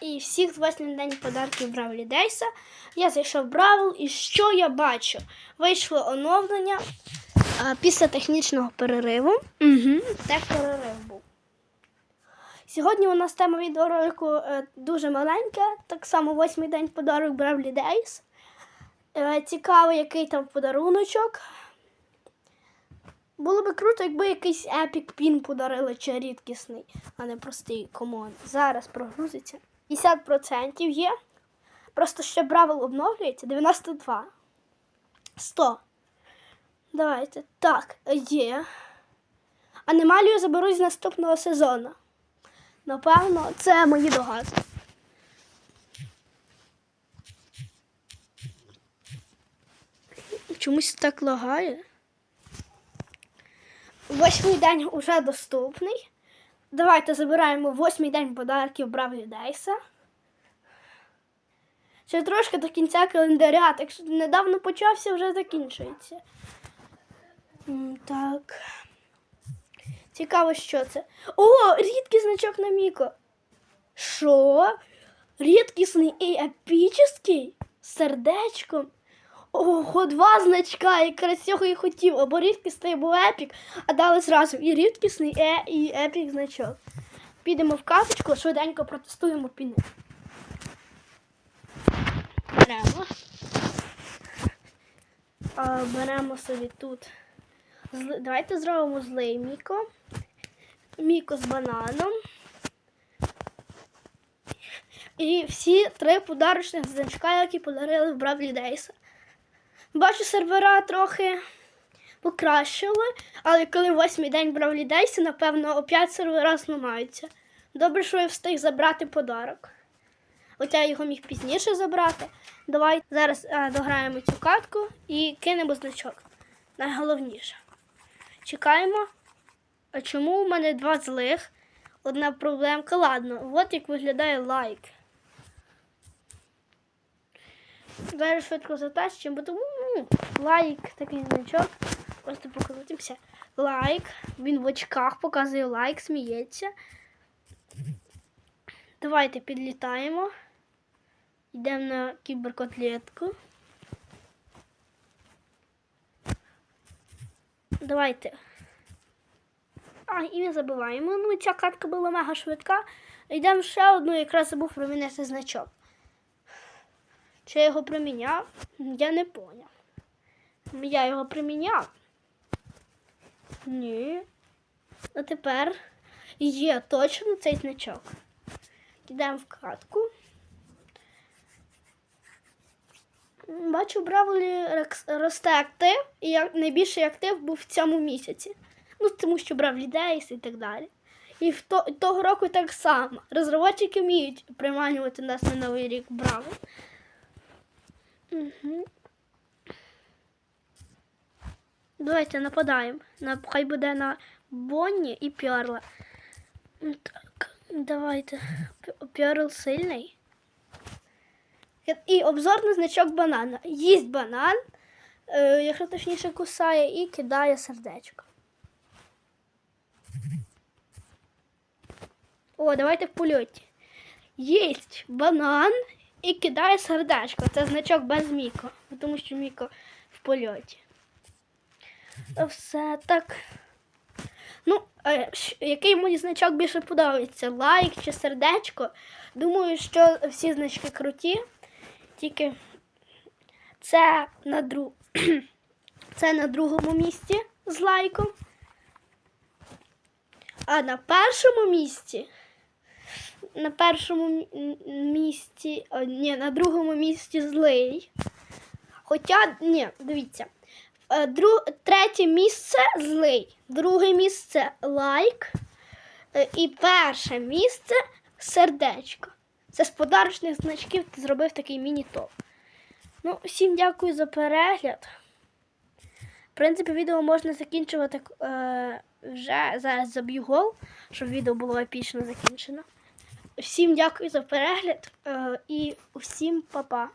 І всіх з 8 день подарків Бравлі Дейса. Я зайшов в Бравл, і що я бачу? Вийшло оновлення а, після технічного перериву. Угу. Так перерив був. Сьогодні у нас тема відеоролику е, дуже маленька, так само восьмий день подарок Бравлі Дейс. Е, цікаво, який там подаруночок. Було би круто, якби якийсь епік пін подарили чи рідкісний, а не простий комон. Зараз прогрузиться. 50% є. Просто ще Бравл обновлюється 92. 100. Давайте. Так, є. Аномалію заберуть з наступного сезону. Напевно, це мої догадки. Чомусь так лагає. Восьмий день уже доступний. Давайте забираємо восьмий день подарків Бравлі Дейса. Ще трошки до кінця календаря, так що недавно почався, вже закінчується. Так. Цікаво, що це. О, рідкий значок на Міко. Що? Рідкісний і епічний? З сердечком. Ого, два значка, якраз цього і хотів. Або рідкісний, або епік, а дали зразу і рідкісний, е, і епік значок. Підемо в каточку, швиденько протестуємо піни. Беремо. А, беремо собі тут. Зли- Давайте зробимо злий Міко. Міко з бананом. І всі три подарочних значка, які подарили в Бравлі Дейса. Бачу, сервера трохи покращили, але коли восьмий день Бравлі Дейса, напевно, опять сервера зламаються. Добре, що я встиг забрати подарок. Хоча я його міг пізніше забрати. Давай зараз а, дограємо цю катку і кинемо значок. Найголовніше. Чекаємо. А чому у мене два злих? Одна проблемка. Ладно, от як виглядає лайк. Зараз швидко затащимо, бо тому ну, лайк такий значок. Просто покрутимося. Лайк. Він в очках показує лайк, сміється. Давайте підлітаємо. Йдемо на кіберкотлетку. Давайте. А, і не забуваємо. Ну, ця катка була мега швидка. Йдемо ще одну, якраз забув промінити значок. Чи я його приміняв? Я не поняв. Я його приміняв. Ні. А тепер є точно цей значок. Йдемо в катку. Бачу, Бравлі росте актив, і найбільший актив був в цьому місяці. Ну, тому що Бравлі Дейс і так далі. І в то, того року так само. Розробники вміють приманювати нас на новий рік Браво. Угу. Давайте нападаємо. На, хай буде на Бонні і Пьорла. Так, давайте. Пьорл сильний. І обзорний значок банана. Їсть банан, е, якщо точніше кусає, і кидає сердечко. О, давайте в польоті. Їсть банан і кидає сердечко. Це значок без Міко, тому що Міко в польоті. Все так. Ну, е, який мені значок більше подобається? Лайк чи сердечко? Думаю, що всі значки круті. Тільки це на, дру... це на другому місці з лайком. А на першому місці. На першому місці. о, ні, на другому місці злий. Хоча, ні, дивіться. Е, Дру... Третє місце злий. Друге місце лайк. Е, І перше місце сердечко. Це з подарочних значків ти зробив такий міні-топ. Ну, всім дякую за перегляд. В принципі, відео можна закінчувати е, вже зараз заб'ю щоб відео було епічно закінчено. Всім дякую за перегляд е, і усім па-па.